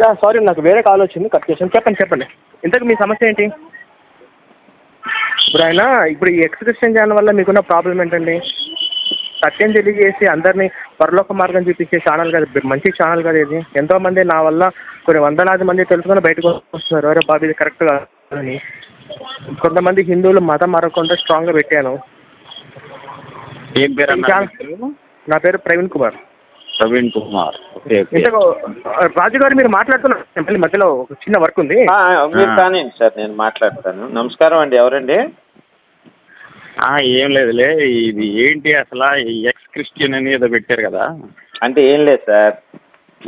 Sorry నాకు వేరే call వచ్చింది. కట్ చేసాను చెప్పండి చెప్పండి. ఇంతకు మీ సమస్య ఏంటి? ఇప్పుడు ఆయన ఇప్పుడు ఈ ఎక్స్ క్రిస్టియన్ చేయడం వల్ల మీకున్న ప్రాబ్లం ఏంటండి? సత్యం తెలియజేసి అందరినీ పరలోక మార్గం చూపించే ఛానల్ కదా మంచి ఛానల్ కదా ఇది. ఎంతో మంది నా వల్ల కొన్ని వందలాది మంది తెలుసుకొని బయటకు వస్తున్నారు. అరే బాబు ఇది కరెక్ట్ అని. కొంతమంది హిందువులు మతం మారకుండా స్ట్రాంగ్గా పెట్టాను? నా పేరు ప్రవీణ్ కుమార్. ప్రవీణ్ కుమార్. Okay okay. ఇంతకు రాజు గారు మీరు మాట్లాడుతున్నారు మళ్ళీ మధ్యలో ఒక చిన్న వర్క్ ఉంది. ఆ, మీరు ఆ. కానివ్వండి సార్ నేను మాట్లాడతాను. నమస్కారం అండి ఎవరండి? ఆ, ఏం లేదులే ఇది ఏంటి అసలు ఈ ఎక్స్ క్రిస్టియన్ అని ఏదో పెట్టారు కదా. అంటే ఏం లేదు సార్.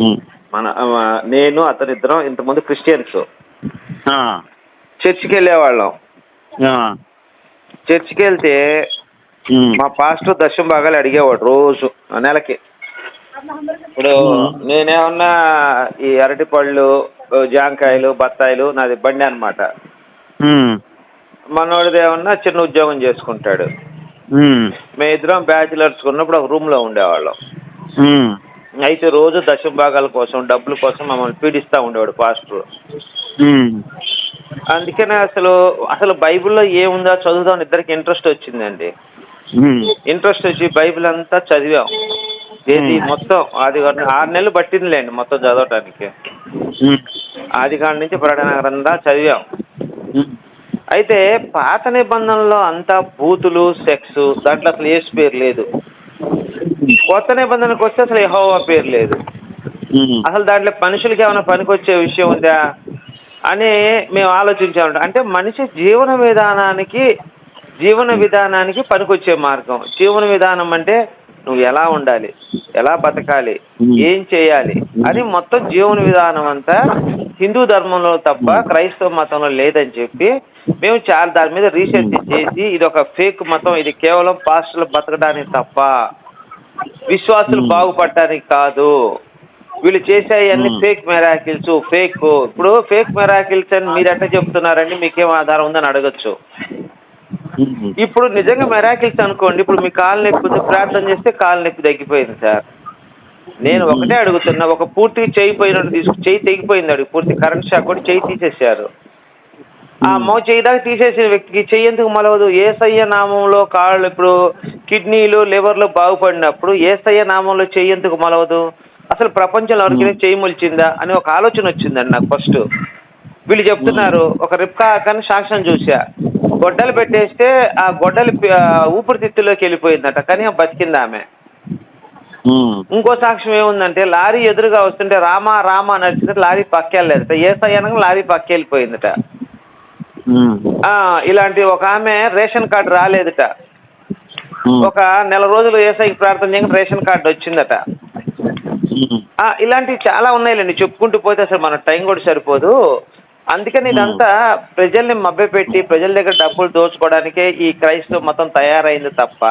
ఉమ్. మన ఆ, నేను అతని ఇద్దరం ఇంతకుముందు క్రిస్టియన్స్. ఆ, చర్చికి వెళ్ళేవాళ్ళం. ఆ, చర్చికి వెళ్తే ఉమ్. మా పాస్టర్ దశం భాగాలు అడిగేవాడు రోజు నెలకి. ఇప్పుడు. నేనేమన్నా ఈ అరటిపళ్ళు జాంకాయలు బత్తాయిలు నాది బండి అనమాట. మనోడిది ఏమన్నా చిన్న ఉద్యోగం చేసుకుంటాడు ఉమ్. మేము ఇద్దరం బ్యాచిలర్స్ ఉన్నప్పుడు ఒక రూమ్లో ఉండేవాళ్ళం ఉమ్. అయితే రోజు దశం భాగాల కోసం డబ్బుల కోసం మమ్మల్ని పీడిస్తూ ఉండేవాడు పాస్టర్. అందుకనే అసలు అసలు బైబిల్లో ఏముందో చదువుదాం ఇద్దరికి ఇంట్రెస్ట్ వచ్చిందండి. ఇంట్రెస్ట్ వచ్చి బైబిల్ అంతా చదివాం Hmm. మొత్తం కాండ- ఆరు నెలలు పట్టిందిలేండి మొత్తం చదవటానికి. ఆది కాండ నుంచి ప్రకటన గ్రంథా చదివాం. అయితే పాత నిబంధనలో అంతా బూతులు సెక్స్ దాంట్లో అసలు ఏసు పేరు లేదు కొత్త నిబంధనకు వస్తే అసలు యెహోవా పేరు లేదు. అసలు దాంట్లో మనుషులకి ఏమైనా పనికొచ్చే విషయం ఉందా అని మేము ఆలోచించామంట అంటే మనిషి జీవన విధానానికి జీవన విధానానికి పనికొచ్చే మార్గం జీవన విధానం అంటే నువ్వు ఎలా ఉండాలి? ఎలా బతకాలి? ఏం చేయాలి? అని మొత్తం జీవన విధానం అంతా హిందూ ధర్మంలో తప్ప క్రైస్తవ మతంలో లేదని చెప్పి మేము చాలా దాని మీద రీసెర్చ్ చేసి ఇది ఒక ఫేక్ మతం. ఇది కేవలం పాస్టర్లు బతకడానికి తప్ప విశ్వాసులు. బాగుపడటానికి కాదు. వీళ్ళు చేసేవన్నీ. ఫేక్ మెరాకిల్స్ ఫేక్ ఇప్పుడు ఫేక్ మెరాకిల్స్ అని మీరు ఎట్లా చెప్తున్నారండి? మీకేం ఆధారం ఉందని అడగచ్చు. ఇప్పుడు నిజంగా మెరాకిల్స్ అనుకోండి ఇప్పుడు మీ కాలు నొప్పి ప్రార్థన చేస్తే కాలు నొప్పి తగ్గిపోయింది సార్. నేను ఒకటే అడుగుతున్నా ఒక పూర్తిగా చేయి పోయినట్టు తీసుకు చేయి తెగిపోయింది అడుగు పూర్తి కరెంట్ షాక్ కొట్టి చేయి తీసేశారు. ఆ మో చేయి దాకా తీసేసిన వ్యక్తికి చెయ్యి ఎందుకు మలవదు? ఏసయ్య నామంలో కాళ్ళు ఇప్పుడు కిడ్నీలు లివర్లు బాగుపడినప్పుడు ఏసయ్య నామంలో చెయ్యి ఎందుకు మలవదు? అసలు ప్రపంచంలో ఎవరికైనా చెయ్యి మొలిచిందా అని ఒక ఆలోచన వచ్చిందండి నాకు ఫస్ట్ వీళ్ళు చెప్తున్నారు ఒక రిప్కా కానీ సాక్ష్యం చూసా. గొడ్డలు పెట్టేస్తే ఆ గొడ్డలి ఊపిరితిత్తుల్లోకి వెళ్ళిపోయిందట కానీ బతికింది ఆమె. ఇంకో సాక్ష్యం ఏముందంటే లారీ ఎదురుగా వస్తుంటే రామా రామా నడిచితే లారీ పక్కెళ్ళలేదట ఏ సయ్యానంగా లారీ పక్కెళ్ళిపోయిందట ఇలాంటి ఒక ఆమె రేషన్ కార్డు రాలేదట. ఒక నెల రోజులు ఏసైకి ప్రార్థన చేయగా రేషన్ కార్డు వచ్చిందట. ఇలాంటివి చాలా ఉన్నాయిలేండి. చెప్పుకుంటూ పోతే అసలు మన టైం కూడా సరిపోదు. అందుకని ఇదంతా ప్రజల్ని మభ్యపెట్టి ప్రజల దగ్గర డబ్బులు దోచుకోవడానికే ఈ క్రైస్తవ మతం తయారైంది తప్ప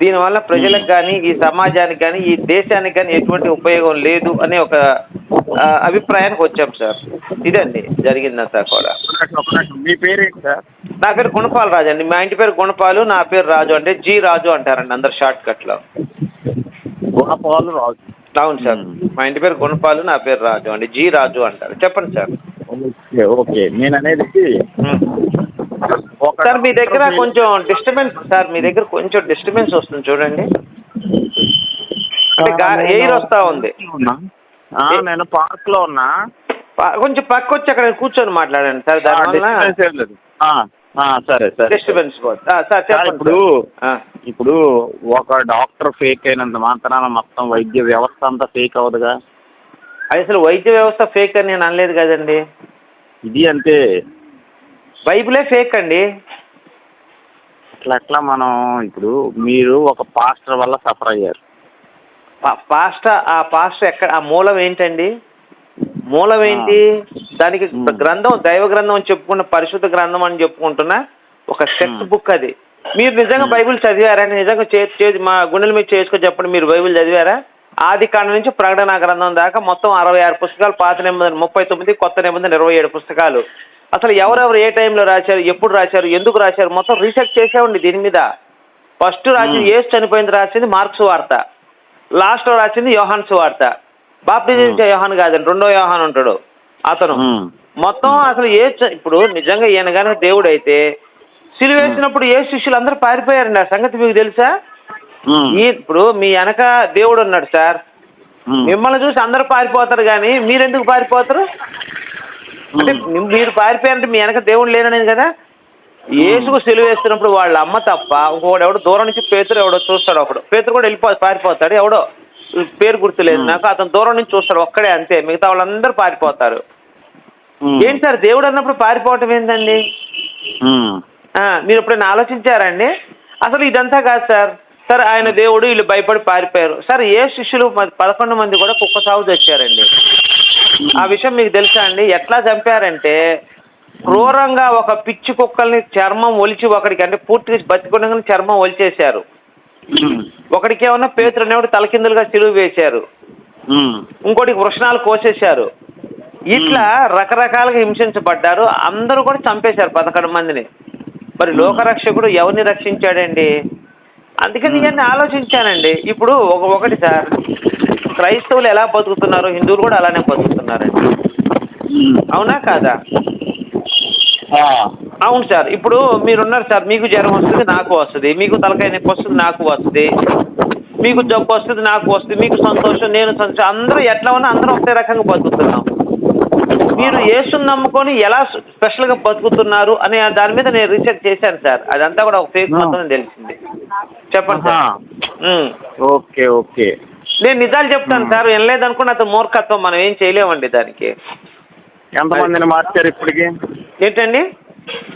దీనివల్ల ప్రజలకు కానీ ఈ సమాజానికి కానీ ఈ దేశానికి కానీ ఎటువంటి ఉపయోగం లేదు అనే ఒక అభిప్రాయానికి వచ్చాం సార్. ఇదండి జరిగిందంతా కూడా. మీ పేరేంటి సార్? నా పేరు గుణపాల్ రాజు అండి. మా ఇంటి పేరు గుణపాలు నా పేరు రాజు అంటే జీ రాజు అంటారండి అందరు షార్ట్ కట్లో. గుణపాలు రాజు. అవును సార్. మా ఇంటి పేరు గుణపాలు నా పేరు రాజు అండి. జీ రాజు అంటారు. చెప్పండి సార్. Okay okay. నేను అనేది సార్ మీ దగ్గర కొంచెం డిస్టర్బెన్స్ సార్ మీ దగ్గర కొంచెం డిస్టర్బెన్స్ వస్తుంది చూడండి. ఎయిర్ వస్తా ఉంది. నేను పార్క్లో ఉన్నా కొంచెం పక్క వచ్చి అక్కడ కూర్చొని మాట్లాడండి సార్ దానివల్ల సరే సరే డిస్టర్బెన్స్ సార్ ఇప్పుడు. ఇప్పుడు ఒక డాక్టర్ ఫేక్ అయినంత మాత్రాన మొత్తం వైద్య వ్యవస్థ అంతా ఫేక్ అవ్వదుగా? అసలు వైద్య వ్యవస్థ ఫేక్ అని నేను అనలేదు కదండి. ఇది అంతే బైబిలే ఫేక్ అండి. అట్లా అట్లా మనం ఇప్పుడు మీరు ఒక పాస్టర్ వల్ల సఫర్ అయ్యారు. పా- పాస్టర్ ఆ పాస్టర్ ఎక్కడ ఆ మూలం ఏంటండి? మూలం ఏంటి? దానికి. గ్రంథం దైవ గ్రంథం అని చెప్పుకున్న పరిశుద్ధ గ్రంథం అని చెప్పుకుంటున్నా ఒక మ్మ్. బుక్ అది. మీరు నిజంగా. బైబిల్ చదివారా? నిజంగా చే- మా గుండెల మీద చేసుకొని చెప్పండి మీరు బైబిల్ చదివారా? ఆది కాండ నుంచి ప్రకటన గ్రంథం దాకా మొత్తం అరవై ఆరు పుస్తకాలు పాత నిబంధన ముప్పై తొమ్మిది కొత్త నిబంధన ఇరవై ఏడు పుస్తకాలు. అసలు ఎవరెవరు ఏ టైంలో రాశారు ఎప్పుడు రాశారు ఎందుకు రాశారు మొత్తం రీసెర్చ్ చేసామండి దీని మీద. ఫస్ట్ రాసింది మ్మ్. ఏసు చనిపోయింది రాసింది మార్క్స్ వార్త. లాస్ట్లో రాసింది యోహాన్స్ వార్త. బాప్టిజం ఇచ్చే యోహాన్ కాదండి రెండో యోహాన్ ఉంటాడు అతను. ఉమ్. మొత్తం అసలు ఏ ఇప్పుడు నిజంగా ఈయన కానీ దేవుడు అయితే సిలువేసినప్పుడు ఏ శిష్యులు అందరూ పారిపోయారండి ఆ సంగతి మీకు తెలుసా? ఇప్పుడు మీ వెనక దేవుడు ఉన్నాడు సార్. మిమ్మల్ని చూసి అందరూ పారిపోతారు కానీ మీరెందుకు పారిపోతారు? అంటే మీరు పారిపోయారంటే మీ వెనక దేవుడు లేననేది కదా? యేసుకు సిలువ వేస్తున్నప్పుడు వాళ్ళ అమ్మ తప్ప ఇంకొకడు ఎవడో దూరం నుంచి పేతురు ఎవడో చూస్తాడు ఒకడు. పేతురు కూడా వెళ్ళిపో పారిపోతాడు. ఎవడో పేరు గుర్తులేదు నాకు అతను దూరం నుంచి చూస్తాడు. ఒక్కడే అంతే. మిగతా వాళ్ళందరూ పారిపోతారు. ఏంటి సార్? దేవుడు అన్నప్పుడు పారిపోవటం ఏంటండి? మీరు ఎప్పుడైనా ఆలోచించారండి అసలు ఇదంతా కాదు సార్. సార్ ఆయన దేవుడు వీళ్ళు భయపడి పారిపోయారు. సార్ ఏ శిష్యులు పదకొండు మంది కూడా కుక్క సాగు తెచ్చారండి. ఆ విషయం మీకు తెలుసా అండి? ఎట్లా చంపారంటే క్రూరంగా ఒక పిచ్చి కుక్కల్ని చర్మం ఒలిచి ఒకడికి అంటే పూర్తిగా బతికుండగానే చర్మం ఒలిచేశారు. ఒకడికి ఏమన్నా పేతులు అనేవాడు తలకిందులుగా చిలువ వేశారు. ఇంకోటి ఇంకోటికి వృషణాలు కోసేశారు. ఇట్లా రకరకాలుగా హింసించబడ్డారు. అందరూ కూడా చంపేశారు పదకొండు మందిని. మరి లోకరక్షకుడు ఎవరిని రక్షించాడండి? అందుకని ఇవన్నీ ఆలోచించానండి. ఇప్పుడు ఒక ఒకటి సార్ క్రైస్తవులు ఎలా బతుకుతున్నారు? హిందువులు కూడా అలానే బతుకుతున్నారండి. అవునా కాదా. అవును సార్. ఇప్పుడు మీరున్నారు సార్ మీకు జ్వరం వస్తుంది నాకు వస్తుంది. మీకు తలకాయ నొప్పి వస్తుంది నాకు వస్తుంది. మీకు జబ్బు వస్తుంది నాకు వస్తుంది. మీకు సంతోషం నేను సంతోషం. అందరూ ఎట్లా ఉన్నా అందరూ ఒకే రకంగా బతుకుతున్నాం. మీరు యేసుని నమ్ముకొని ఎలా స్పెషల్గా బతుకుతున్నారు అనే దాని మీద నేను రీసెర్చ్ చేశాను సార్. అదంతా కూడా ఒక ఫేక్ మొత్తం తెలిసింది. చెప్పండి. Okay okay. నేను నిజాలు చెప్తాను సార్ వినలేదనుకున్న అతను మూర్ఖత్వం మనం ఏం చేయలేమండి దానికి. ఎంతమందిని మార్చారు ఇప్పటికి? ఏంటండి?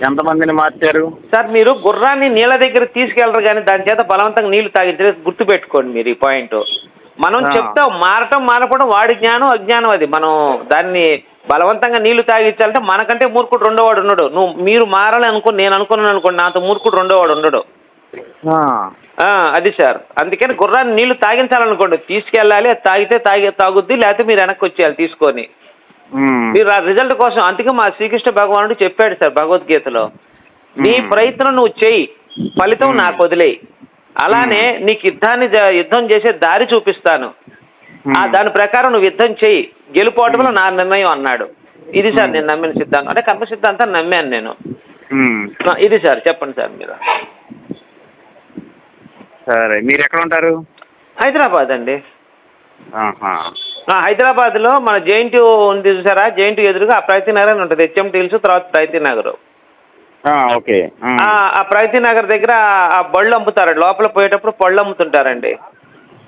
ఎంతమందిని మార్చారు? సార్ మీరు గుర్రాన్ని నీళ్ళ దగ్గర తీసుకెళ్ళరు కానీ దాని చేత బలవంతంగా నీళ్ళు తాగించలేదు గుర్తుపెట్టుకోండి మీరు ఈ పాయింట్. మనం. చెప్తాం మారటం మారపడం వాడి జ్ఞానం అజ్ఞానం అది. మనం దాన్ని బలవంతంగా నీళ్ళు తాగించాలంటే మనకంటే మూర్ఖుడు రెండోవాడు ఉండడు. నువ్వు మీరు మారాలి అనుకో నేను అనుకున్నాను అనుకోండి నాతో మూర్ఖుడు రెండోవాడు ఉండడు. అది సార్. అందుకని గుర్రాన్ని నీళ్ళు తాగించాలనుకోండి. తీసుకెళ్ళాలి తాగితే తాగి తాగుద్ది లేకపోతే మీరు వెనక్కి వచ్చేయాలి తీసుకొని. మీరు ఆ రిజల్ట్ కోసం అందుకే మా శ్రీకృష్ణ భగవానుడు చెప్పాడు సార్ భగవద్గీతలో. నీ. ప్రయత్నం నువ్వు చెయ్యి ఫలితం. నాకు వదిలేయి. అలానే నీకు యుద్ధాన్ని యుద్ధం చేసే దారి చూపిస్తాను. ఆ దాని ప్రకారం నువ్వు యుద్ధం చెయ్యి. గెలుపోవటంలో నా నిర్ణయం అన్నాడు. ఇది సార్ నేను నమ్మిన సిద్ధాంతం. అంటే కర్మ సిద్ధాంతం నమ్మాను నేను. ఇది సార్ చెప్పండి సార్ మీరు. సరే మీరు ఎక్కడ ఉంటారు హైదరాబాద్ అండి. ఆహా. ఆ, హైదరాబాద్లో మన జేఎన్టీ ఉంది చూసారా? జేఎన్టీ ఎదురుగా ఆ ప్రగతి నగర్ అని ఉంటుంది. హెచ్ఎంటీ హిల్స్ తర్వాత ప్రగతి నగర్. ఆ, ఓకే. ఆ. ఆ ప్రగతి నగర్ దగ్గర ఆ బళ్ళు అమ్ముతారు. లోపల పోయేటప్పుడు పళ్ళు అమ్ముతుంటారండి.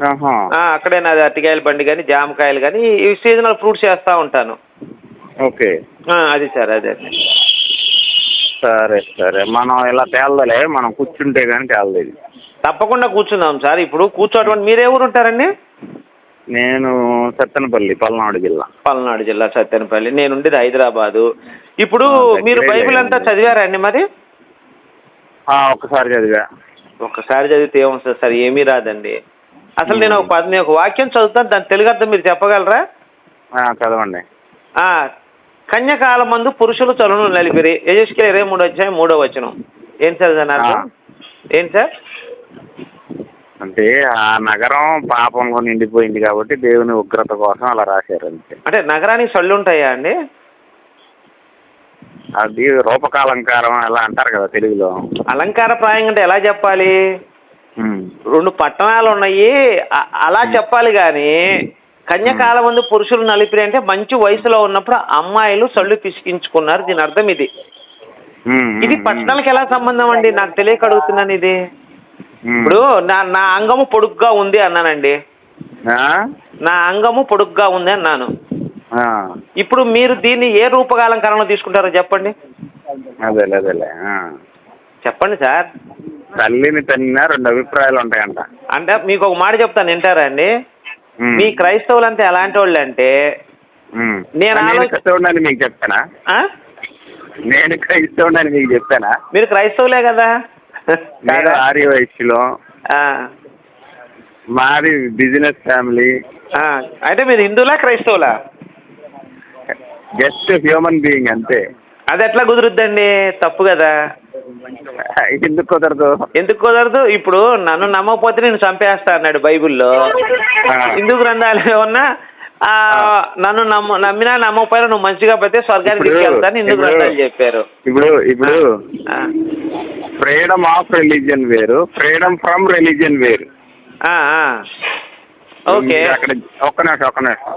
ఆహా. ఆ, అక్కడే నాది అరటికాయల బండి కానీ జామకాయలు కానీ ఈ సీజనల్ ఫ్రూట్స్ వేస్తూ ఉంటాను. ఓకే. ఆ, అది సార్ అదే సరే సరే. మనం ఇలా తేలదలే. మనం కూర్చుంటే కానీ తేలలేదు తప్పకుండా కూర్చుందాం సార్. ఇప్పుడు కూర్చోవడం మీరే ఊరు ఉంటారండి నేను సత్తెనపల్లి పల్నాడు జిల్లా. పల్నాడు జిల్లా సత్యనపల్లి నేను ఉండేది హైదరాబాదు. ఇప్పుడు మీరు బైబిల్ అంతా. చదివారండి మరి? ఆ, ఒక్కసారి చదివా. ఒక్కసారి చదివితే ఏమొస్తుంది సార్? ఏమీ రాదండి. అసలు నేను ఒక పది నేను ఒక వాక్యం చదువుతాను. దాని తెలుగు అర్థం మీరు చెప్పగలరా? ఆ, చదవండి. ఆ, కన్యకాలం మందు పురుషులు చలును నలిపిరి. యజస్కే ఇరవై మూడు వచ్చాయి మూడో వచనం. ఏంటి సార్? దాని అర్థం ఆ. ఏంటి సార్? అంటే ఆ నగరం పాపంలో నిండిపోయింది కాబట్టి దేవుని ఉగ్రత కోసం అలా రాశారు అంతే. అంటే నగరానికి సళ్ళు ఉంటాయా అండి? అది రూపకాలంకారం అలా అంటారు కదా తెలుగులో. అలంకార ప్రాయం అంటే ఎలా చెప్పాలి. రెండు పట్టణాలు ఉన్నాయి. అలా చెప్పాలి కానీ కన్యకాలం ముందు పురుషులు నలిపిరి అంటే మంచి వయసులో ఉన్నప్పుడు అమ్మాయిలు సళ్ళు పిసికించుకున్నారు. దీని అర్థం ఇది. ఇది పట్టణాలకు ఎలా సంబంధం అండి? నాకు తెలియక అడుగుతున్నాను ఇది. ఇప్పుడు నా నా అంగము పొడుగ్గా ఉంది అన్నానండి. ఆ? నా అంగము పొడుగ్గా ఉంది అన్నాను. ఇప్పుడు మీరు దీన్ని ఏ రూపకాలంకరణలో తీసుకుంటారో చెప్పండి. అదేలే అదేలే ఆ. చెప్పండి సార్. తల్లిని తన్నినా రెండు అభిప్రాయాలు ఉంటాయంట. అంటే మీకు ఒక మాట చెప్తాను వింటారా అండి. మీ క్రైస్తవులంతా ఎలాంటి వాళ్ళు అంటే. నేను నేను ఆలోచి- క్రైస్తవుడని మీకు చెప్పానా ఆ? నేను క్రైస్తవుడని మీకు చెప్పానా మీరు క్రైస్తవులే కదా. నేను కాదా? ఆర్య వయస్సులో ఆ, మాది బిజినెస్ ఫ్యామిలీ. అయితే మీరు హిందువులా క్రైస్తవులా? జస్ట్ హ్యూమన్ బీయింగ్ అంతే. అది ఎట్లా కుదురుద్దండి? తప్పు కదా. ఎందుకు కుదరదు? ఎందుకు కుదరదు? ఇప్పుడు నన్ను నమ్మకపోతే నేను చంపేస్తా అన్నాడు బైబిల్లో. హిందూ గ్రంథాలు ఏమన్నా ఆ, నన్ను నమ్ము నమ్మినా నమ్మకపోయినా నువ్వు మంచిగా పెడితే స్వర్గానికి వెళ్తాను హిందూ గ్రంథాలు చెప్పారు. ఇప్పుడు ఇప్పుడు ఫ్రీడమ్ ఆఫ్ రిలీజియన్ వేరు ఫ్రీడమ్ ఫ్రమ్ రిలీజియన్ వేరు. ఓకే అక్కడ ఒక్క నిమిషం ఒక్క నిమిషం.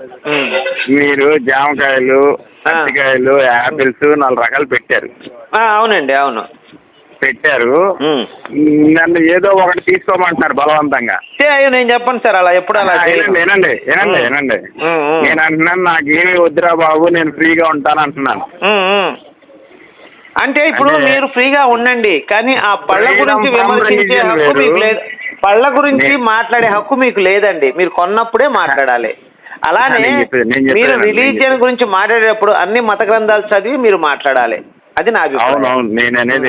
మీరు జామకాయలు అరటికాయలు యాపిల్స్ నాలుగు రకాలు పెట్టారు అవునండి అవును పెట్టారు. నన్ను ఏదో ఒకటి తీసుకోమంటున్నారు బలవంతంగా నేను చెప్పను సార్ అలా ఎప్పుడు అలా చేయను. వినండి వినండి వినండి వినండి ఉమ్, ఉమ్. నేను అంటున్నాను నాకేమీ వద్దురా బాబు నేను ఫ్రీగా ఉంటాను అంటున్నాను. అంటే ఇప్పుడు మీరు ఫ్రీగా ఉండండి కానీ ఆ పళ్ళ గురించి విమర్శించే హక్కు. మీకు లేదు. పళ్ళ గురించి మాట్లాడే హక్కు మీకు లేదండి. మీరు కొన్నప్పుడే మాట్లాడాలి. అలానే మీరు రిలీజియన్. గురించి మాట్లాడేటప్పుడు అన్ని మత గ్రంథాలు చదివి మీరు మాట్లాడాలి. అది నా అభిప్రాయం.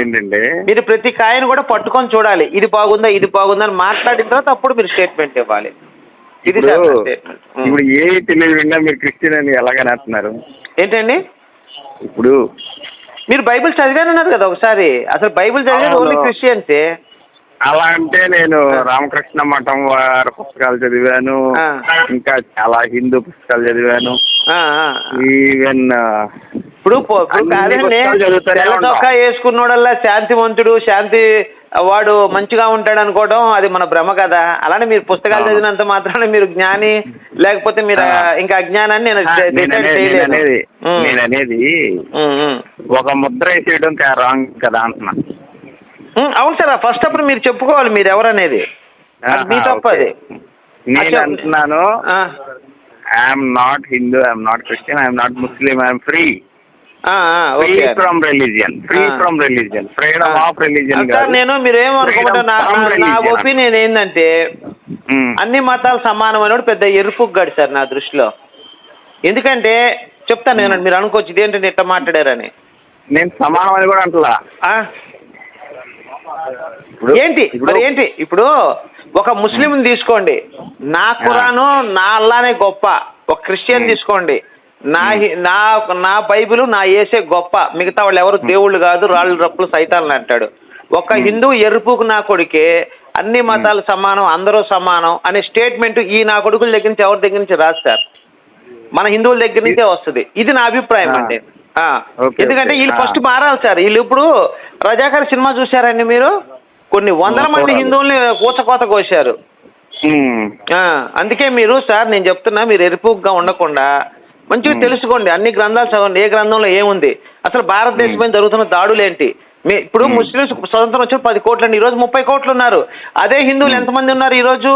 ఏంటంటే మీరు ప్రతి కాయను కూడా పట్టుకొని చూడాలి. ఇది బాగుందా ఇది బాగుందా అని మాట్లాడిన తర్వాత అప్పుడు మీరు స్టేట్మెంట్ ఇవ్వాలి. ఇది. ఇప్పుడు ఏ తెలియకుండా మీరు క్రిస్టియన్ అని ఎలాగనేస్తున్నారు ఏంటండి? ఇప్పుడు మీరు బైబిల్ చదివానన్నారు కదా ఒకసారి అసలు బైబిల్ చదివేది. ఓన్లీ క్రిస్టియన్సే అలా అంటే నేను రామకృష్ణ మఠం వారి పుస్తకాలు చదివాను. ఇంకా చాలా హిందూ పుస్తకాలు చదివాను. ఈవెన్ ఇప్పుడు చదువుతూనే వేసుకున్నోడల్లా శాంతివంతుడు శాంతి వాడు మంచిగా ఉంటాడు అనుకోవడం అది మన భ్రమ కదా అలానే మీరు పుస్తకాలు. చదివినంత మాత్రాన మీరు జ్ఞాని లేకపోతే మీరు. ఇంకా అజ్ఞానాన్ని నేను అనేది- నేను అనేది. ఒక ముద్ర వేసేయడం రాంగ్ కదా అంటున్నా అవును సార్ ఫస్ట్ అప్పుడు మీరు చెప్పుకోవాలి మీరు ఎవరనేది మీ ఆహా, తప్పు ఓకే. అది నేను. అంటున్నాను I'm not Hindu I'm not Christian I'm not Muslim I'm free free from religion free. From religion freedom ah. Of religion sir నేను మీరు ఏమనుకోమంటారు నా. ఒపీనియన్ ఏంటంటే అన్ని మతాలు సమానమైన పెద్ద ఎరుపుగాడు సార్ నా దృష్టిలో. ఎందుకంటే చెప్తాను నేను మీరు అనుకోవచ్చు ఇదేంటంటే ఇట్లా మాట్లాడారని. నేను సమానం అని కూడా అంటలా? ఇప్పుడు- ఏంటి? ఇప్పుడు మరి ఏంటి? ఇప్పుడు ఒక ముస్లింని తీసుకోండి. నా ఖురాను నా అల్లానే గొప్ప. ఒక క్రిస్టియన్. తీసుకోండి. నా నా నా బైబిల్ నా ఏసే గొప్ప. మిగతా వాళ్ళు ఎవరు దేవుళ్ళు కాదు రాళ్ళు రప్పులు సైతాన్లు అంటాడు. ఒక. హిందూ ఎరుపుకు నా కొడుకే అన్ని మతాలు సమానం అందరూ సమానం అనే స్టేట్మెంట్ ఈ నా కొడుకుల దగ్గర నుంచి ఎవరి దగ్గర నుంచి రాదు సార్ మన హిందువుల దగ్గర నుంచే వస్తుంది. ఇది నా అభిప్రాయం. అండి. ఎందుకంటే. వీళ్ళు. ఫస్ట్ మారాలి సార్. వీళ్ళు ఇప్పుడు రజాకర్ సినిమా చూసారండి మీరు? కొన్ని వందల మంది. హిందువుల్ని కూచకోత కోశారు. అందుకే మీరు సార్ నేను చెప్తున్నా మీరు ఎరుపుగా ఉండకుండా మంచిగా. తెలుసుకోండి అన్ని గ్రంథాలు చదవండి ఏ గ్రంథంలో ఏముంది అసలు భారతదేశం జరుగుతున్న దాడులు ఏంటి మీ ఇప్పుడు మ్. ముస్లిమ్స్ స్వతంత్రం వచ్చి పది కోట్లు అండి ఈ రోజు ముప్పై కోట్లు ఉన్నారు అదే హిందువులు. ఎంతమంది ఉన్నారు ఈ రోజు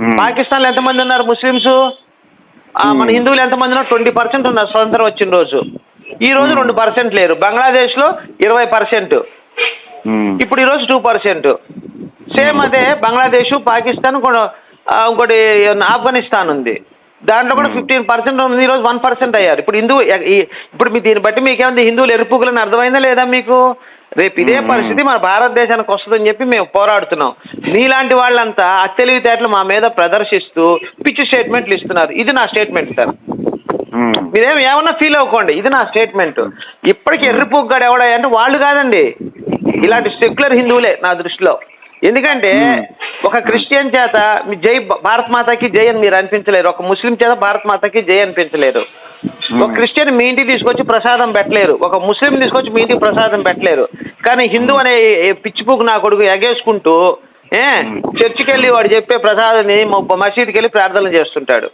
ఉమ్. పాకిస్తాన్లో ఎంతమంది ఉన్నారు ముస్లిమ్స్ ఆ, మన. హిందువులు ఎంతమంది ఉన్నారు ట్వంటీ పర్సెంట్ ఉన్నారు స్వతంత్రం వచ్చిన రోజు ఈ రోజు. రెండు పర్సెంట్ లేరు బంగ్లాదేశ్లో ఇరవై పర్సెంట్. ఇప్పుడు ఈరోజు టూ పర్సెంట్ సేమ్ అదే బంగ్లాదేశ్ పాకిస్తాన్ ఇంకోటి ఆఫ్ఘనిస్తాన్ ఉంది దాంట్లో కూడా. ఫిఫ్టీన్ పర్సెంట్ ఉంది ఈరోజు వన్ పర్సెంట్ అయ్యారు. ఇప్పుడు హిందూ ఇప్పుడు మీ దీన్ని బట్టి మీకేమైంది హిందువులు ఎరుపుకులని అర్థమైందా లేదా మీకు? రేపు ఇదే. పరిస్థితి మన భారతదేశానికి వస్తుందని చెప్పి మేము పోరాడుతున్నాం. మీలాంటి వాళ్ళంతా అత్తెలివితేటలు మా మీద ప్రదర్శిస్తూ పిచ్చి స్టేట్మెంట్లు ఇస్తున్నారు. ఇది నా స్టేట్మెంట్ సార్. మీరేం ఏమన్నా ఫీల్ అవ్వకండి. ఇది నా స్టేట్మెంట్ ఇప్పటికి ఎర్రిపుగ్గాడు ఎవడా అంటే వాళ్ళు కాదండి. ఇలాంటి సెక్యులర్ హిందువులే నా దృష్టిలో. ఎందుకంటే. ఒక క్రిస్టియన్ చేత మీ జై భారత్ మాతకి జై అని మీరు అనిపించలేరు. ఒక ముస్లిం చేత భారత్ మాతకి జై అనిపించలేరు. ఒక క్రిస్టియన్ మీ ఇంటికి తీసుకొచ్చి ప్రసాదం పెట్టలేరు. ఒక ముస్లిం తీసుకొచ్చి మీ ఇంటికి ప్రసాదం పెట్టలేరు. కానీ హిందూ అనే పిచ్చిపుకు నా కొడుకు ఎగేసుకుంటూ ఏ. చర్చికి వెళ్ళి వాడు చెప్పే ప్రసాదాన్ని మసీదుకి వెళ్ళి ప్రార్థనలు చేస్తుంటాడు.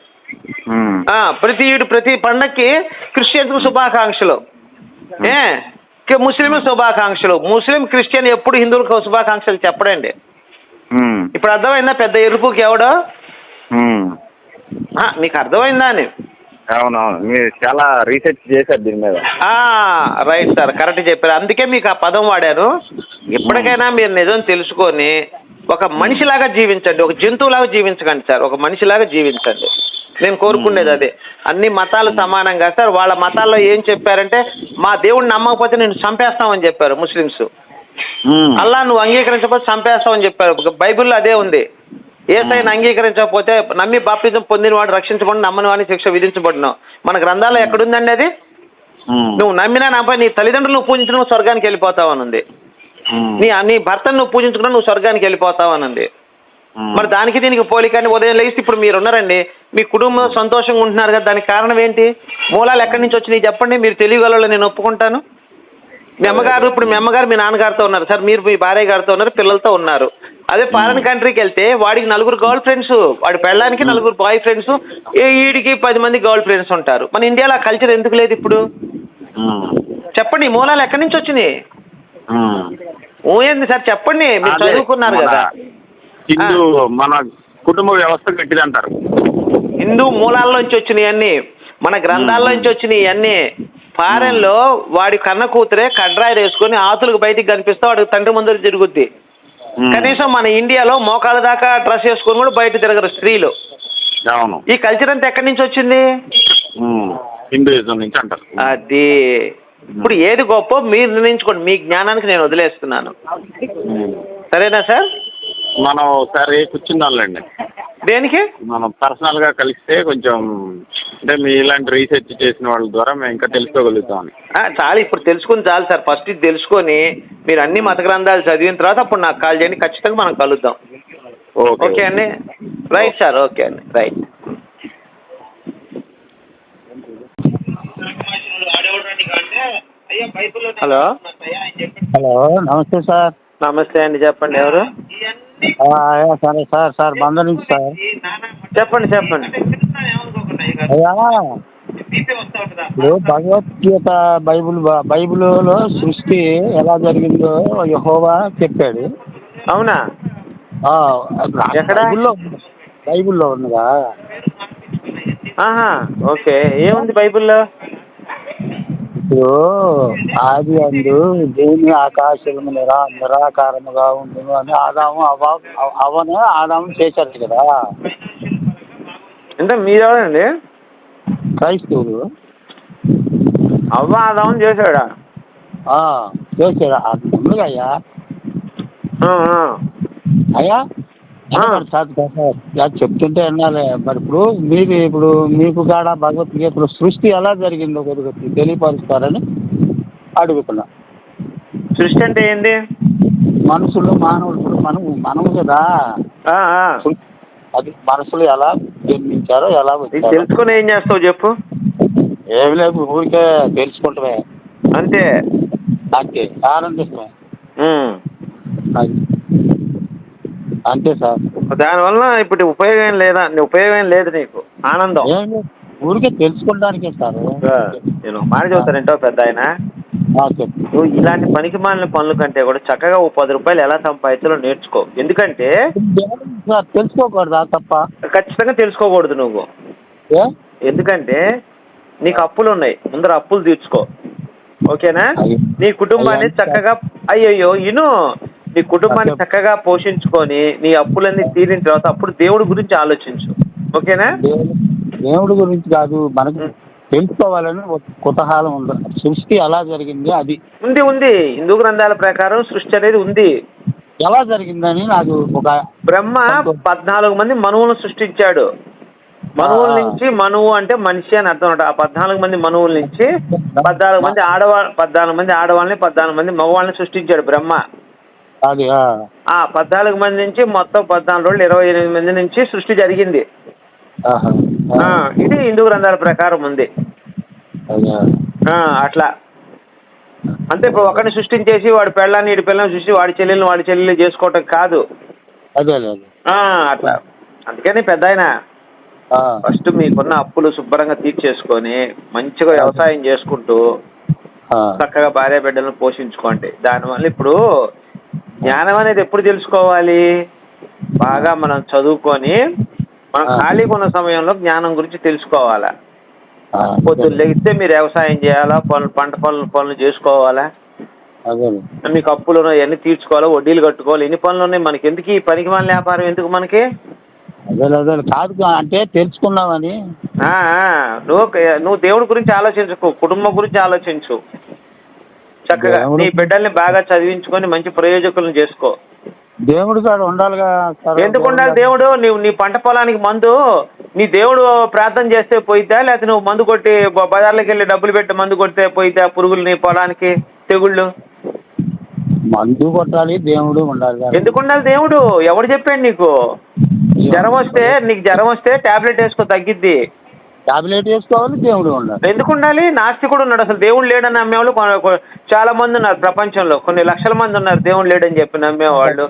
ప్రతి ఈడు ప్రతి పండక్కి క్రిస్టియన్స్ శుభాకాంక్షలు. ఏ ముస్లిం శుభాకాంక్షలు. ముస్లిం క్రిస్టియన్ ఎప్పుడు హిందువులకు శుభాకాంక్షలు చెప్పడండి. ఇప్పుడు అర్థమైందా? పెద్ద ఎరుపుకి ఎవడో? మీకు అర్థమైందా అని? అవునవును. మీరు చాలా రీసెర్చ్ చేశారు దీని మీద. ఆ, రైట్ సార్. కరెక్ట్ చెప్పారు. అందుకే మీకు ఆ పదం వాడాను. ఎప్పటికైనా మీరు నిజం తెలుసుకొని ఒక మనిషిలాగా జీవించండి. ఒక జంతువులాగా జీవించకండి సార్. ఒక మనిషిలాగా జీవించండి. నేను కోరుకునేది అదే అన్ని మతాలు సమానంగా సార్ వాళ్ళ మతాల్లో ఏం చెప్పారంటే మా దేవుడిని నమ్మకపోతే నేను చంపేస్తామని చెప్పారు ముస్లిమ్స్ ఉమ్. అల్లా నువ్వు అంగీకరించకపోతే చంపేస్తామని చెప్పారు బైబిల్లో అదే ఉంది ఏసైని అంగీకరించకపోతే నమ్మి బాప్తిజం పొందిన వాడు రక్షించబడి నమ్మని వాడిని శిక్ష విధించబడినావు మన గ్రంథాల్లో ఎక్కడుందండి అది. నువ్వు నమ్మినా నమ్మ నీ తల్లిదండ్రులు నువ్వు పూజించిన స్వర్గానికి వెళ్ళిపోతావు అని ఉంది ఉమ్. నీ నీ భర్తను నువ్వు పూజించుకున్నా నువ్వు స్వర్గానికి వెళ్ళిపోతావు అని ఉంది మ్మ్. మరి దానికి దీనికి పోలికని ఉదయం లేచి ఇప్పుడు మీరు ఉన్నారండి. మీ కుటుంబం సంతోషంగా ఉంటున్నారు కదా దానికి కారణం ఏంటి? మూలాలు ఎక్కడి నుంచి వచ్చినాయి చెప్పండి మీరు తెలియగలలో నేను ఒప్పుకుంటాను. మీ అమ్మగారు ఇప్పుడు మీ అమ్మగారు మీ నాన్నగారితో ఉన్నారు. సార్ మీరు మీ భార్య గారితో ఉన్నారు పిల్లలతో ఉన్నారు. అదే ఫారెన్ కంట్రీకి వెళ్తే వాడికి నలుగురు గర్ల్ ఫ్రెండ్స్ వాడి పెళ్ళానికి నలుగురు బాయ్ ఫ్రెండ్స్ వీడికి పది మంది గర్ల్ ఫ్రెండ్స్ ఉంటారు. మన ఇండియాలో ఆ కల్చర్ ఎందుకు లేదు ఇప్పుడు. చెప్పండి మూలాలు ఎక్కడి నుంచి వచ్చినాయి. ఊయంది సార్ చెప్పండి మీరు చదువుకున్నారు కదా. హిందూ మన కుటుంబ వ్యవస్థ గట్టిదంటారు హిందూ మూలాల్లోంచి వచ్చినాయి అన్ని మన గ్రంథాల్లోంచి వచ్చినాయి అన్ని ఫారెన్లో వాడి కన్న కూతురే కడ్రాయి వేసుకొని ఆతులకు బయటికి కనిపిస్తే వాడికి తండ్రి ముందర తిరుగుద్ది. కనీసం మన ఇండియాలో మోకాళ్ళ దాకా డ్రెస్ వేసుకొని కూడా బయట తిరగరు స్త్రీలు. అవును. ఈ కల్చర్ అంతా ఎక్కడి నుంచి వచ్చింది. హిందూయిజం నుంచి అంటారు. అది. ఇప్పుడు ఏది గొప్ప మీరు నిర్ణయించుకోండి. మీ జ్ఞానానికి నేను వదిలేస్తున్నాను. సరేనా సార్? మనం ఒకసారి కూర్చుందాంలేండి దేనికి? మనం పర్సనల్గా కలిస్తే కొంచెం అంటే మీ ఇలాంటి రీసెర్చ్ చేసిన వాళ్ళ ద్వారా మేము ఇంకా తెలుసుకోగలుగుతామని. ఆ, చాలు ఇప్పుడు తెలుసుకుని చాలు సార్. ఫస్ట్ ఇది తెలుసుకొని మీరు అన్ని మత గ్రంథాలు చదివిన తర్వాత అప్పుడు నాకు కాల్ చేయండి. ఖచ్చితంగా మనం కలుద్దాం. ఓకే ఓకే అండి. రైట్ సార్ ఓకే అండి. రైట్ హలో హలో నమస్తే సార్. నమస్తే అండి చెప్పండి ఎవరు? సరే సార్ సార్ బంద నుంచి సార్. చెప్పండి చెప్పండి. అయ్యా. ఇప్పుడు భగవద్గీత బైబుల్ బైబిల్లో సృష్టి ఎలా జరిగిందో యెహోవా చెప్పాడు. అవునా? ఎక్కడ? బైబిల్లో ఉన్నదా ఓకే. ఏముంది బైబిల్లో? ఇప్పుడు ఆది అందు భూమి ఆకాశము నిరా నిరాకారముగా ఉండును అని ఆదాము అవ అవను ఆదాము చేశారు కదా. అంటే మీరెవరండి? క్రైస్తవులు అవ్వ ఆదాం చేశాడా? ఉంది అయ్యా. అయ్యా. సార్ చెప్తుంటే వినాలి. మరి ఇప్పుడు మీరు ఇప్పుడు మీకు కాడ భగవద్గీతలో సృష్టి ఎలా జరిగిందో కొద్దిగా తెలియపరుస్తారని అడుగుతున్నా. సృష్టి అంటే ఏంది? మనుషులు మానవులు ఇప్పుడు మనం మనము కదా. అది మనుషులు ఎలా జన్మించారో ఎలా తెలుసుకొని ఏం చేస్తావు చెప్పు. ఏమి లేదు ఊరికే తెలుసుకుంటమే. అంతే. అంతే ఆనందిస్తామే. ఉమ్. అది. అంతే సార్. దానివల్ల ఇప్పుడు ఉపయోగం ఏం లేదా? ఉపయోగం ఏం లేదు నీకు. ఆనందం. ఏం లేదు. ఊరికే తెలుసుకోవడానికే సార్. నేను మాట చెబుతానంటో పెద్ద ఆయన. ఆ, చెప్పు. నువ్వు ఇలాంటి పనికి మాలిన పనుల కంటే కూడా చక్కగా ఓ పది రూపాయలు ఎలా సంపాదించాలో నేర్చుకో. ఎందుకంటే సార్ తెలుసుకోకూడదా తప్ప? ఖచ్చితంగా తెలుసుకోకూడదు నువ్వు. ఏ? ఎందుకంటే నీకు అప్పులు ఉన్నాయి. ముందర అప్పులు తీర్చుకో. ఓకేనా? అయ్యో. నీ కుటుంబాన్ని అయ్యో. చక్కగా అయ్యయ్యో ఇను. నీ కుటుంబాన్ని. చక్కగా పోషించుకొని నీ అప్పులన్నీ తీరిన తర్వాత అప్పుడు దేవుడి గురించి ఆలోచించు. ఓకేనా? దేవుడు గురించి కాదు మనకు తెలుసుకోవాలని కుతూహలం ఉంది. సృష్టి ఎలా జరిగింది అది. ఉంది ఉంది. హిందూ గ్రంథాల ప్రకారం సృష్టి అనేది ఉంది. ఎలా జరిగిందని నాకు ఒక బ్రహ్మ పద్నాలుగు మంది మనువులను సృష్టించాడు. మనువుల. నుంచి మనువు అంటే మనిషి అని అర్థం ఆ పద్నాలుగు మంది మనువుల నుంచి పద్నాలుగు మంది ఆడవాళ్ళు పద్నాలుగు మంది ఆడవాళ్ళని పద్నాలుగు మంది మగవాళ్ళని సృష్టించాడు బ్రహ్మ. అది ఆ, పద్నాలుగు మంది నుంచి మొత్తం పద్నాలుగు రోజులు ఇరవై ఎనిమిది మంది నుంచి సృష్టి జరిగింది. ఇది హిందూ గ్రంథాల ప్రకారం ఉంది. అట్లా. అంతే ఇప్పుడు ఒకరిని సృష్టించేసి వాడి పెళ్ళాన్ని ఇడి పిల్లని సృష్టి వాడి చెల్లెల్ని వాడి చెల్లెలు చేసుకోవటం కాదు. అట్లా. అందుకని పెద్ద ఆయన ఫస్ట్ మీకున్న అప్పులు శుభ్రంగా తీర్చేసుకొని మంచిగా వ్యవసాయం చేసుకుంటూ. చక్కగా భార్య బిడ్డలను పోషించుకోండి. దానివల్ల ఇప్పుడు జ్ఞానం అనేది ఎప్పుడు తెలుసుకోవాలి? బాగా మనం చదువుకొని మనం. ఖాళీగా ఉన్న సమయంలో జ్ఞానం గురించి తెలుసుకోవాలా? పొద్దున్న లెగిస్తే మీరు వ్యవసాయం చేయాలా? పనులు పంట పనులు పనులు చేసుకోవాలా? మీకు అప్పులు ఉన్నాయి అన్ని తీర్చుకోవాలా? వడ్డీలు కట్టుకోవాలి? ఎన్ని పనులు ఉన్నాయి మనకి? ఎందుకు ఈ పనికి మన వ్యాపారం ఎందుకు మనకి? కాదు అంటే తెలుసుకుందామని నువ్వు నువ్వు దేవుడి గురించి ఆలోచించకు. కుటుంబం గురించి ఆలోచించు. చక్కగా నీ బిడ్డల్ని బాగా చదివించుకొని మంచి ప్రయోజకులను చేసుకో. దేవుడు కాడ ఉండాలిగా సార్. ఎందుకు ఉండాలి దేవుడు? నీవు నీ పంట పొలానికి మందు నీ దేవుడు ప్రార్థన చేస్తే పోయిద్దా? లేకపోతే నువ్వు మందు కొట్టి బజార్లోకి వెళ్ళి డబ్బులు పెట్టి మందు కొడితే పోయిద్దా పురుగులు నీ పొలానికి తెగుళ్ళు? మందు కొట్టాలి దేవుడు ఉండాలి. ఎందుకు ఉండాలి దేవుడు? ఎవడు చెప్పాడు నీకు? జ్వరం వస్తే నీకు జ్వరం వస్తే టాబ్లెట్ వేసుకో తగ్గిద్ది. టాబ్లెట్ వేసుకోవాలి దేవుడు ఉండాలి. ఎందుకు ఉండాలి? నాస్తికుడు ఉన్నాడు. అసలు దేవుడు లేడని నమ్మేవాళ్ళు చాలా మంది ఉన్నారు ప్రపంచంలో. కొన్ని లక్షల మంది ఉన్నారు. దేవుడు లేడని చెప్పి నమ్మేవాళ్ళు.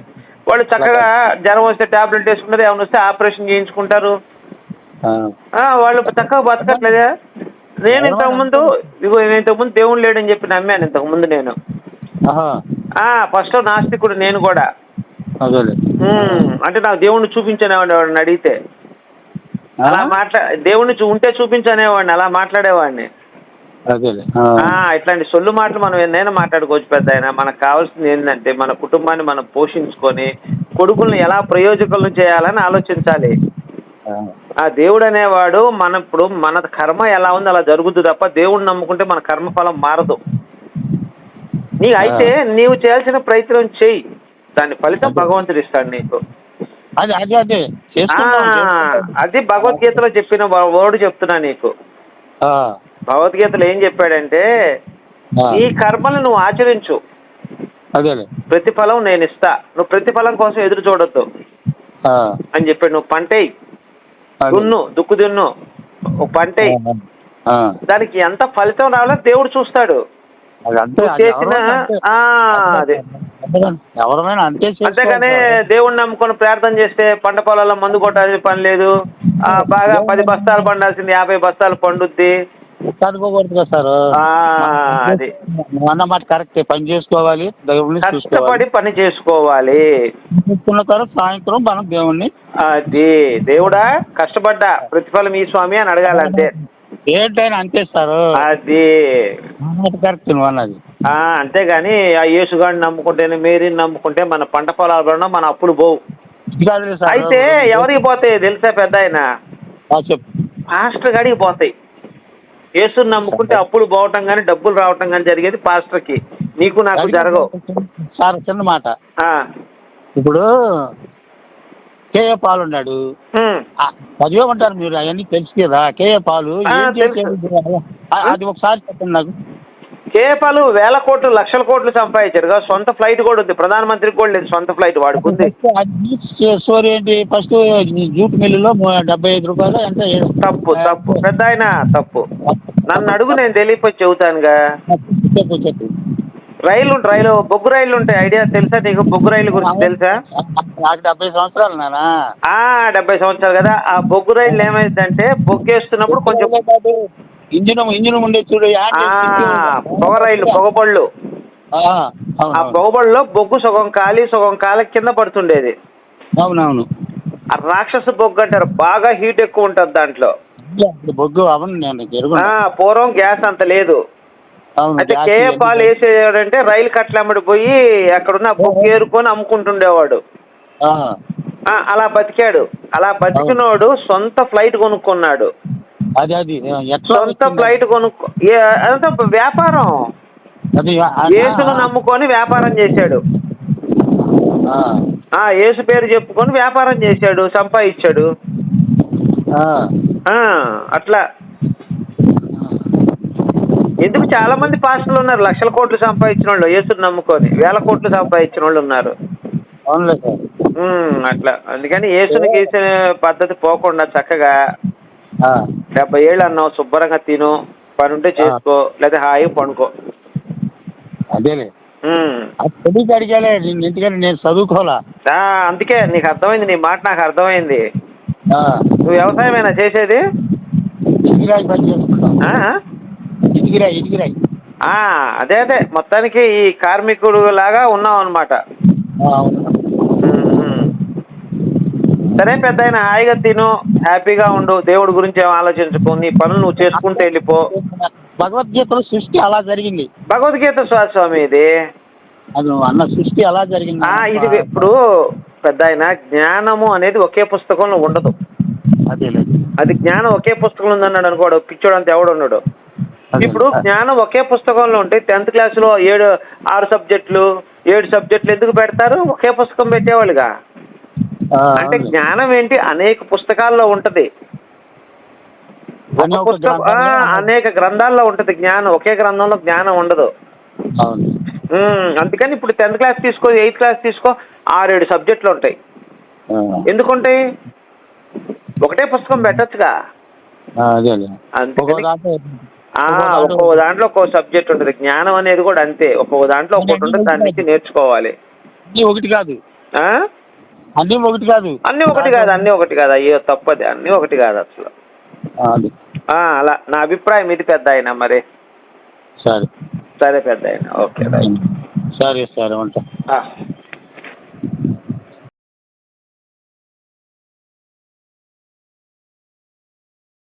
వాళ్ళు చక్కగా జ్వరం వస్తే టాబ్లెట్ వేసుకుంటారు. ఏమైనా వస్తే ఆపరేషన్ చేయించుకుంటారు. వాళ్ళు చక్కగా బతకట్లేదా. నేను ఇంతకుముందు ఇగో నేను ఇంతకుముందు దేవుడు లేడని చెప్పి నమ్మాను ఇంతకుముందు నేను. ఆహా. ఫస్ట్ నాస్తికుడు నేను కూడా. అంటే నాకు దేవుణ్ణి వాడిని అడిగితే? అలా మాట్లా చూ- ఉంటే చూపించనేవాడిని అలా మాట్లాడేవాడిని. ఇట్లాంటి సొల్లు మాటలు మనం ఎన్నైనా మాట్లాడుకోవచ్చు పెద్ద ఆయన మనకు కావాల్సింది ఏంటంటే మన కుటుంబాన్ని మనం పోషించుకొని కొడుకుల్ని ఎలా ప్రయోజకులను చేయాలని ఆలోచించాలి. ఆ. ఆ దేవుడు అనేవాడు మన ఇప్పుడు మన కర్మ ఎలా ఉంది అలా జరుగుతుంది తప్ప దేవుడిని నమ్ముకుంటే మన కర్మఫలం మారదు. నీ అయితే నీవు చేయాల్సిన ప్రయత్నం చేయి దాని ఫలితం భగవంతుడు ఇస్తాడు నీకు. అదే అదే భగవద్గీతలో చెప్పిన వర్డ్ చెప్తున్నా నీకు. భగవద్గీతలో ఏం చెప్పాడంటే. ఈ కర్మలు నువ్వు ఆచరించు. ప్రతిఫలం నేను ఇస్తా. నువ్వు ప్రతిఫలం కోసం ఎదురు చూడొద్దు. అని చెప్పాడు. నువ్వు పంటేయి. దున్ను దుక్కు దున్ను. పంటేయి. దానికి ఎంత ఫలితం రావాలో దేవుడు చూస్తాడు. అది అంతే చేసిన అదే. ఎవరైనా అంతేగాని. దేవుణ్ణి నమ్ముకొని ప్రార్థన చేస్తే పంట పొలాల్లో మందు కొట్టాల్సిన పని లేదు. ఆ, బాగా పది బస్తాలు పండాల్సింది యాభై బస్తాలు పండుద్ది. కదా సార్. ఆ, అది. నువ్వు అన్న మాట కరెక్ట్ పని చేసుకోవాలి కష్టపడి పని చేసుకోవాలి. చూసుకున్న తర్వాత సాయంత్రం మనం దేవుణ్ణి అది దేవుడా కష్టపడ్డా ప్రతిఫలం ఈ స్వామి అని అడగాలి అంతే ఏంటైనా అంతే సార్ అది కరెక్ట్ నువ్వు అన్నది. ఆ, అంతేగాని ఆ యేసుగాడిని నమ్ముకుంటేనే మేరీని నమ్ముకుంటే మన పంట పొలాల్లో మన అప్పులు పోవు. అయితే ఎవరికి పోతాయి తెలుసా పెద్ద ఆయన? పాస్టర్ గాడికి పోతాయి. యేసుని నమ్ముకుంటే అప్పులు పోవటం కానీ డబ్బులు రావటం కానీ జరిగేది పాస్టర్కి. నీకు నాకు జరగవు. సార్ చిన్న మాట. ఇప్పుడు కేఏ పాలు ఉన్నాడు. చదివే ఉంటారు మీరు? అవన్నీ తెలుసు కదా. కేఏ పాలు ఏం అది ఒకసారి చెప్పండి నాకు. కేపాలు వేల కోట్లు లక్షల కోట్లు సంపాదించారు. కదా సొంత ఫ్లైట్ కూడా ఉంది. ప్రధానమంత్రికి కూడా లేదు సొంత ఫ్లైట్ వాడికి ఉంది అది బీచ్ స్టోరీ ఏంటి? ఫస్ట్ జూట్ మిల్లులో ము- డెబ్బై ఐదు రూపాయలు అంటే తప్పు తప్పు. పెద్ద ఆయన తప్పు. నన్ను అడుగు నేను తెలియపోయి చెబుతానుగా. చెప్పు చెప్పు. రైలు రైలు బొగ్గు రైలు ఉంటాయి. ఐడియా తెలుసా నీకు? బొగ్గు రైలు గురించి తెలుసా? నాకు డెబ్బై సంవత్సరాలు నానా. డెబ్బై సంవత్సరాలు కదా. ఆ బొగ్గు రైలు ఏమైందంటే బొగ్గేస్తున్నప్పుడు కొంచెం ఇంజిన్ ఇంజిన్ ఉండే చూడు పొగ రైలు పొగబళ్ళు ఆ. పొగబళ్ళలో బొగ్గు సగం కాలి సగం కాల కింద పడుతుండేది. అవునవును. ఆ రాక్షస బొగ్గు అంటారు. బాగా హీట్ ఎక్కువ ఉంటుంది దాంట్లో. బొగ్గు అవును పూర్వం గ్యాస్ అంత లేదు. అయితే ఇవన్నీ పాలు వేసేవాడంటే రైలు కట్లమ్మడి పోయి అక్కడున్న బొగ్గు ఏరుకొని అమ్ముకుంటుండేవాడు. అలా బతికాడు. అలా బతికినోడు సొంత ఫ్లైట్ కొనుక్కున్నాడు. అది అది. ఎట్లా సొంత? ఫ్లైట్ కొనుక్కో అదంతా వ్యాపారం. యేసును నమ్ముకొని వ్యాపారం చేశాడు. ఆ, యేసు పేరు చెప్పుకొని వ్యాపారం చేశాడు సంపాదించాడు. అట్లా. ఎందుకు చాలా మంది పాస్టర్లు ఉన్నారు? లక్షల కోట్లు సంపాదించిన వాళ్ళు యేసుని నమ్ముకొని వేల కోట్లు సంపాదించిన వాళ్ళు ఉన్నారు. అవునులే సార్. అట్లా. అందుకని యేసుని గీసే పద్ధతి పోకుండా చక్కగా డెబ్బై ఏళ్ళు అన్నావు శుభ్రంగా తిను పని ఉంటే చేసుకో లేదా హాయిగా పండుకో. అదేలే. అడిగాలే ఎందుకంటే నేను చదువుకోవాలా? అందుకే నీకు అర్థమైంది నీ మాట నాకు అర్థమైంది. నువ్వు వ్యవసాయమేనా చేసేది? అదే అదే. మొత్తానికి ఈ కార్మికుడు లాగా ఉన్నావు అనమాట సరే పెద్ద ఆయన హాయిగా తిను. హ్యాపీగా ఉండు. దేవుడి గురించి ఏం ఆలోచించుకో నీ పనులు నువ్వు చేసుకుంటూ వెళ్ళిపో. భగవద్గీతలో సృష్టి అలా జరిగింది. భగవద్గీత స్వా- స్వామి ఇది. అది అన్న సృష్టి అలా జరిగింది. ఇది ఇప్పుడు పెద్ద ఆయన జ్ఞానము అనేది ఒకే పుస్తకంలో ఉండదు. అదే జ్ఞానం ఒకే పుస్తకంలో ఉందన్నాడు అనుకోడు. పిచ్చోడు అంత ఎవడు ఉన్నాడు. ఇప్పుడు జ్ఞానం ఒకే పుస్తకంలో ఉంటే టెన్త్ క్లాస్లో ఏడు ఆరు సబ్జెక్టులు ఏడు సబ్జెక్టులు ఎందుకు పెడతారు? ఒకే పుస్తకం పెట్టేవాళ్ళుగా. అంటే. జ్ఞానం ఏంటి? అనేక పుస్తకాల్లో ఉంటది. ఒక పుస్తకం అనేక గ్రంథాల్లో ఉంటది జ్ఞానం. ఒకే గ్రంథంలో జ్ఞానం ఉండదు. అందుకని ఇప్పుడు టెన్త్ క్లాస్ తీసుకో ఎయిత్ క్లాస్ తీసుకో ఆరేడు సబ్జెక్టులు ఉంటాయి. ఎందుకుంటాయి? ఒకటే పుస్తకం పెట్టచ్చుగా. అదే అదే అందుకని- ఒక్కో దాంట్లో ఆ, ఒక్కో దాంట్లో- ఒక్కో దాంట్లో ఒక్కో సబ్జెక్ట్ ఉంటుంది. జ్ఞానం అనేది కూడా అంతే. ఒక్కో దాంట్లో ఒక్కొక్కటి ఉంటుంది దాని నుంచి నేర్చుకోవాలి. ఒకటి కాదు? అన్నీ ఒకటి కాదు. అన్నీ ఒకటి కాదు అన్నీ ఒకటి కాదు. అయ్యో తప్పది. అన్నీ ఒకటి కాదు అసలు. అలా. నా అభిప్రాయం ఇది పెద్ద ఆయన మరి. సరే. సరే పెద్ద ఆయన ఓకే సరే సరే ఉంటా.